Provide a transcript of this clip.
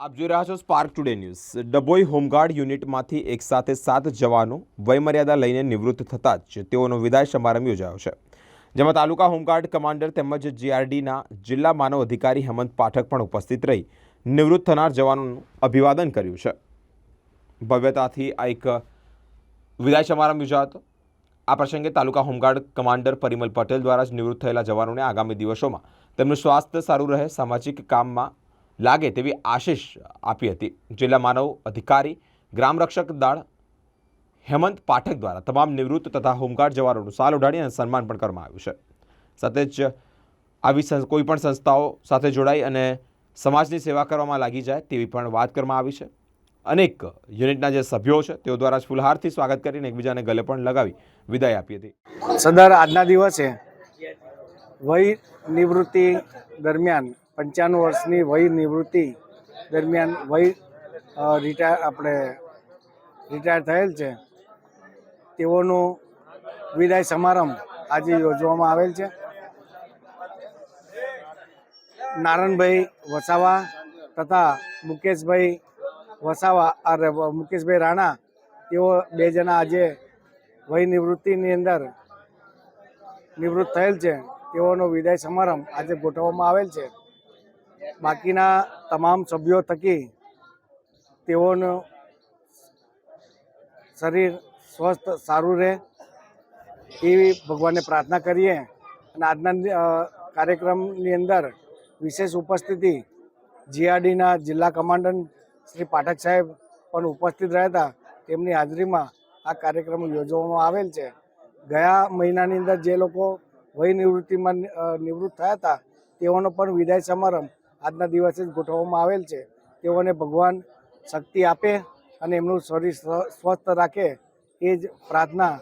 આપ જોઈ રહ્યા છો Spark Today news Dabhoi home guard યુનિટમાંથી એક સાથે સાત જવાનો વયમર્યાદા લઈને નિવૃત્ત થતાં જ તેઓનો વિદાય સમારંભ યોજાયો છે. જેમાં તાલુકા હોમગાર્ડ કમાન્ડર તેમજ જીઆરડીના જિલ્લા માનવ અધિકારી હેમંત પાઠક પણ ઉપસ્થિત રહી નિવૃત્ત થનાર જવાનોનું અભિવાદન કર્યું છે. ભવ્યતાથી આ એક વિદાય સમારંભ યોજાયો હતો. આ પ્રસંગે તાલુકા home guard commander Parimal Patel દ્વારા જ નિવૃત્ત થયેલા જવાનોને આગામી દિવસોમાં તેમનું સ્વાસ્થ્ય સારું રહે, સામાજિક કામમાં લાગે તેવી આશીષ આપી હતી. જિલ્લા માનવ અધિકારી, ગ્રામ રક્ષક દળ, હેમંત પાઠક દ્વારા તમામ નિવૃત્ત તથા હોમગાર્ડ જવાનોનું સાલ ઉડાડી અને સન્માન પણ કરવામાં આવ્યું છે. સાથે જ આવી કોઈપણ કોઈ પણ સંસ્થાઓ સાથે જોડાઈ અને સમાજની સેવા કરવામાં લાગી જાય તેવી પણ વાત કરવામાં આવી છે. અનેક યુનિટના જે સભ્યો છે તેઓ દ્વારા ફુલહારથી સ્વાગત કરીને એકબીજાને ગલે પણ લગાવી વિદાય આપી હતી. સરદાર, આજના દિવસે વય નિવૃત્તિ દરમિયાન પંચાણું વર્ષની વય નિવૃત્તિ દરમિયાન વય રિટાયર આપણે રિટાયર થયેલ છે. તેઓનો વિદાય સમારંભ આજે યોજવામાં આવેલ છે. નારણભાઈ વસાવા તથા મુકેશભાઈ વસાવા અરે મુકેશભાઈ રાણા, તેઓ બે જણા આજે વય નિવૃત્તિની અંદર નિવૃત્ત થયેલ છે. તેઓનો વિદાય સમારંભ આજે ગોઠવવામાં આવેલ છે. બાકીના તમામ સભ્યો થકી તેઓનું શરીર સ્વસ્થ, સારું રહે એવી ભગવાનને પ્રાર્થના કરીએ. અને આજના કાર્યક્રમની અંદર વિશેષ ઉપસ્થિતિ જીઆરડીના જિલ્લા કમાન્ડન્ટ શ્રી પાઠક સાહેબ પણ ઉપસ્થિત રહ્યા હતા. તેમની હાજરીમાં આ કાર્યક્રમ યોજવામાં આવેલ છે. ગયા મહિનાની અંદર જે લોકો વય નિવૃત્તિમાં નિવૃત્ત થયા હતા, તેઓનો પણ વિદાય સમારંભ આજના દિવસે જ ગોઠવવામાં આવેલ છે. તેઓને ભગવાન શક્તિ આપે અને એમનું શરીર સ્વ- સ્વસ્થ રાખે એ જ પ્રાર્થના